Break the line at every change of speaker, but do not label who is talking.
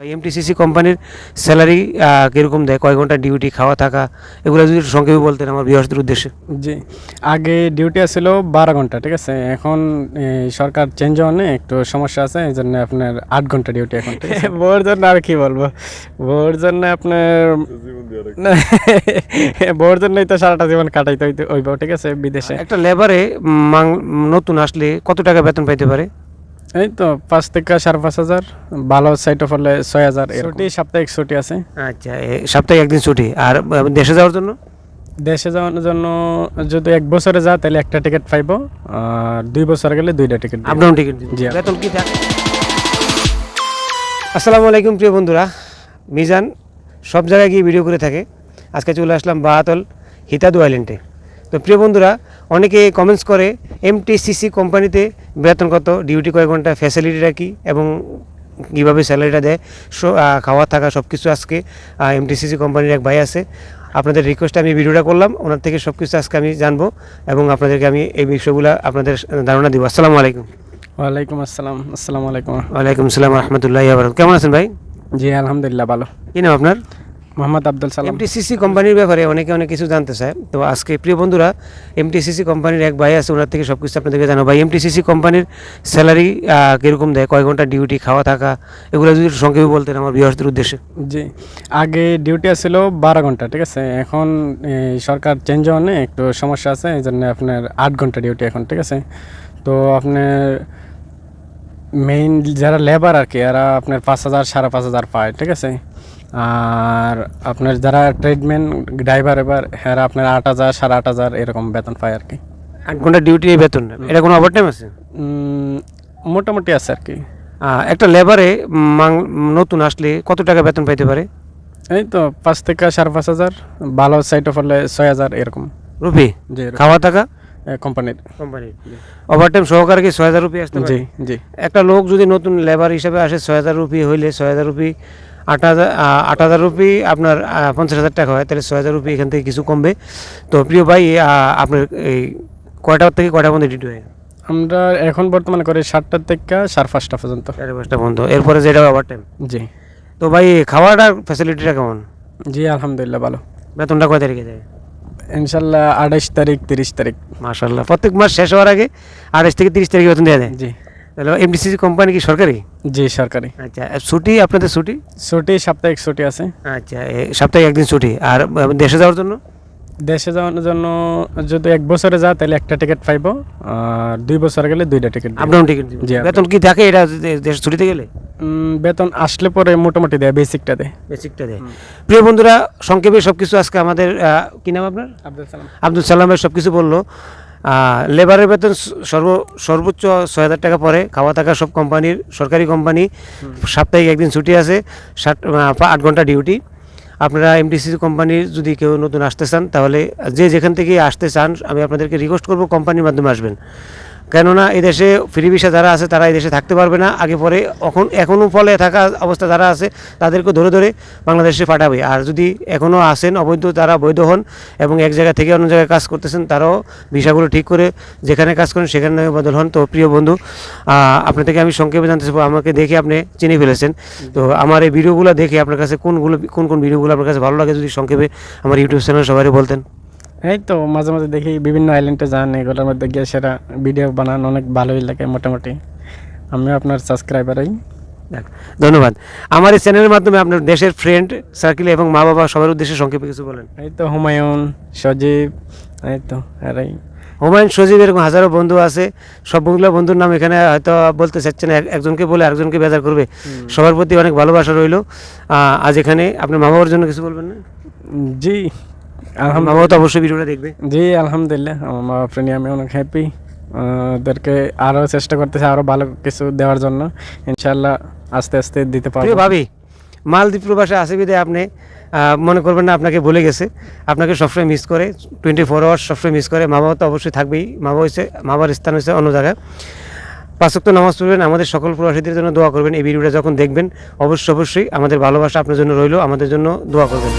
MTCC কোম্পানির salary কীরকম দেয় কয় ঘণ্টা ডিউটি খাওয়া থাকা এগুলো যদি সংক্ষেপে বলতেন আমার বৃহস্পতির উদ্দেশ্যে।
জি আগে ডিউটি ছিল বারো ঘণ্টা ঠিক আছে? এখন সরকার চেঞ্জ হওয়ানে একটু সমস্যা আছে এই জন্য আপনার আট ঘণ্টা ডিউটি এখন? বউর জন্য আর কি বলব? বউর জন্য আপনার না, বউর জন্যই তো সারাটা জীবন কাটাইতে হইতে ঠিক আছে? বিদেশে।
একটা লেবারে নতুন আসলে কত টাকা বেতন পাইতে পারে?
এই তো পাঁচ থেকে সাড়ে পাঁচ হাজার ভালো সাইটে ফলে ছয় হাজার ছুটি? সাপ্তাহিক ছুটি আছে।
আচ্ছা এ, সপ্তাহে একদিন ছুটি। আর দেশে যাওয়ার জন্য?
দেশে যাওয়ার জন্য যদি এক বছরে যা তাহলে একটা টিকিট পাইবো। আর দুই বছর গেলে দুইটা টিকিট
আপ ডাউন টিকিট
জি।
বেতন কি থাকে আসসালামু আলাইকুম প্রিয় বন্ধুরা। মিজান সব জায়গায় গিয়ে ভিডিও করে থাকে। আজকে চলে আসলাম বাহাতল হিতাদু আইল্যান্ডে তো প্রিয় বন্ধুরা অনেকে কমেন্টস করে এমটিসিসি কোম্পানিতে বেতন কত ডিউটি কয় ঘণ্টা ফ্যাসিলিটিটা কী এবং কীভাবে স্যালারিটা দেয় সো খাওয়া থাকা সব কিছু আজকে এমটিসিসি কোম্পানির এক ভাই আছে। আপনাদের রিকোয়েস্টে আমি ভিডিওটা করলাম ওনার থেকে সব কিছু আজকে আমি জানব এবং আপনাদেরকে আমি এই বিষয়গুলো আপনাদের ধারণা দিব। আসসালামু আলাইকুম।
ওয়ালাইকুম আসসালাম আসসালামু আলাইকুম।
ওয়ালাইকুম আসসালাম রহমতুল্লাহ কেমন আছেন ভাই?
জি আলহামদুলিল্লাহ ভালো।
কি নাম আপনার?
মোহাম্মদ আব্দুল সালাম।
এমটিসিসি কোম্পানির ব্যাপারে অনেকে অনেক কিছু জানতে চায়। তো আজকে প্রিয় বন্ধুরা এমটিসিসি কোম্পানির এক ভাই আছে ওনার থেকে সব কিছু আপনাদেরকে জানাব। ভাই এমটিসিসি কোম্পানির স্যালারি কীরকম দেয়? কয় ঘণ্টা ডিউটি খাওয়া থাকা? এগুলো যদি সংক্ষেপে বলতেন আমার বিহারদের উদ্দেশ্যে।
জি আগে ডিউটি ছিল বারো ঘণ্টা ঠিক আছে? এখন সরকার চেঞ্জ হওয়ানে একটু সমস্যা আছে এই জন্য আপনার আট ঘণ্টা ডিউটি এখন ঠিক আছে? তো আপনার মেইন যারা লেবার আর কি এরা আপনার পাঁচ হাজার সাড়ে পাঁচ হাজার পায় ঠিক আছে? আর আপনার যারা ট্রেডম্যান ড্রাইভার এবার হ্যাঁ আপনার আট হাজার সাড়ে আট হাজার এরকম বেতন পায় আর কি।
আট ঘণ্টা ডিউটি বেতন এটা কোনো ওভার টাইম আছে
মোটামুটি আছে আর কি।
একটা লেবারে নতুন আসলে কত টাকা বেতন পাইতে পারে?
এই তো পাঁচ থেকে সাড়ে পাঁচ হাজার ভালো সাইটে হলে ছয় হাজার এরকম।
রুপি?
জি
খাওয়া থাকা?
কোম্পানির
কোম্পানির ওভার টাইম সহকারে কি ছয় হাজার রুপি আসতে
জি জি।
একটা লোক যদি নতুন লেবার হিসাবে আসে ছয় হাজার রুপি হইলে ছয় হাজার রুপি আট হাজার আট হাজার রুপি আপনার পঞ্চাশ হাজার টাকা হয় তাহলে ছয় হাজার রুপি এখান থেকে কিছু কমবে। তো প্রিয় ভাই আপনার এই কয়টা থেকে কয়টা পর্যন্ত ডিউটি হয়?
আমরা এখন বর্তমানে করি সাতটার থেকে সাড়ে পাঁচটা পর্যন্ত।
সাড়ে পাঁচটা পর্যন্ত। এরপরে যেটা ওভার টাইম
জি।
তো ভাই খাওয়াটার ফ্যাসিলিটিটা কেমন?
জি আলহামদুলিল্লাহ ভালো।
বেতনটা কয় তারিখে যায়?
ইনশাল্লাহ আঠাইশ তারিখ তিরিশ তারিখ।
মাশাল্লাহ প্রত্যেক মাস শেষ হওয়ার আগে আঠাশ থেকে তিরিশ তারিখে বেতন দেওয়া যায়?
জি।
তাহলে এমডিসিসি কোম্পানি কি সরকারি?
জি সরকারি।
আচ্ছা ছুটি আপনাদের ছুটি?
ছুটি সাপ্তাহিক ছুটি আছে।
আচ্ছা এ, সপ্তাহে একদিন ছুটি। আর দেশে যাওয়ার জন্য?
দেশে যাওয়ার জন্য যদি এক বছরে যা তাহলে একটা টিকিট পাইবো। আর দুই বছর গেলে দুইটা টিকিট
আপ ডাউন টিকিট
জি,
বেতন কি থাকে এটা দেশ ছুটিতে গেলে?
বেতন আসলে পরে মোটামুটি দেয় বেসিকটা দেয়।
বেসিকটা দেয়। প্রিয় বন্ধুরা সংক্ষেপে সব কিছু আজকে আমাদের কি নাম আপনার?
আব্দুল সালাম।
আব্দুল সালামের সব কিছু বলল। লেবারের বেতন সর্ব সর্বোচ্চ ছয় হাজার টাকা পরে খাওয়া থাকা সব কোম্পানির সরকারি কোম্পানি সাপ্তাহিক একদিন ছুটি আছে ষাট আট ঘণ্টা ডিউটি আপনারা এমডিসি কোম্পানির যদি কেউ নতুন আসতে চান তাহলে যে যেখান থেকে আসতে চান আমি আপনাদেরকে রিকোয়েস্ট করব কোম্পানির মাধ্যমে আসবেন। কেননা এই দেশে ফ্রি ভিসা যারা আছে তারা এই দেশে থাকতে পারবে না। আগে পরে এখন, এখনও ফলে থাকা অবস্থা যারা আছে তাদেরকে ধরে ধরে বাংলাদেশে পাঠাবে। আর যদি এখনও আসেন, অবৈধ তারা বৈধ হন এবং এক জায়গা থেকে অন্য জায়গায় কাজ করতেছেন, তারাও ভিসাগুলো ঠিক করে যেখানে কাজ করেন সেখানে বদল হন। তো প্রিয় বন্ধু আপনার থেকে আমি সংক্ষেপে জানতে চাইব, আমাকে দেখে আপনি চিনে ফেলেছেন। তো আমার এই ভিডিওগুলো দেখে আপনার কাছে কোনগুলো, কোন কোন ভিডিওগুলো আপনার কাছে ভালো লাগে, যদি সংক্ষেপে আমার ইউটিউব চ্যানেল সবাই বলতেন।
এই তো মাঝে মাঝে দেখি বিভিন্ন আইল্যান্ডে যান এগুলোর মধ্যে গিয়ে সেটা ভিডিও বানান অনেক ভালোই লাগে মোটামুটি। আমিও আপনার সাবস্ক্রাইবারই
ধন্যবাদ। আমার এই চ্যানেলের মাধ্যমে আপনার দেশের ফ্রেন্ড সার্কেল এবং মা বাবা সবার উদ্দেশ্যে সংক্ষেপে কিছু বলেন।
এই তো হুমায়ুন সজীব এই তো এরাই
হুমায়ুন সজীব এরকম হাজারো বন্ধু আছে। সবগুলো বন্ধুর নাম এখানে হয়তো বলতে চাচ্ছেন একজনকে বলে আরেকজনকে বেজার করবে। সবার প্রতি অনেক ভালোবাসা রইল। আজ এখানে আপনার মা বাবার জন্য কিছু বলবেন না?
জি। আলহামদুলিল্লাহ।
তো অবশ্যই ভিডিওটা দেখবে।
জি আলহামদুলিল্লাহ। আমার মা নিয়ে আমি অনেক হ্যাপি ওদেরকে আরও চেষ্টা করতেছে আরও ভালো কিছু দেওয়ার জন্য। ইনশাল্লাহ আস্তে আস্তে দিতে পারব।
ভাবি মালদ্বীপ প্রবাসে আসে বিদায় আপনি মনে করবেন না আপনাকে ভুলে গেছে। আপনাকে সবসময় মিস করে টোয়েন্টি ফোর আওয়ার্স সবসময় মিস করে। মা বাবা তো অবশ্যই থাকবেই। মা বাবা হচ্ছে মা বাবার স্থান হয়েছে অন্য জায়গায়। পাঁচক্ত নামাজ পড়বেন আমাদের সকল প্রবাসীদের জন্য দোয়া করবেন। এই ভিডিওটা যখন দেখবেন অবশ্যই অবশ্যই আমাদের ভালোবাসা আপনার জন্য রইল। আমাদের জন্য দোয়া করবেন।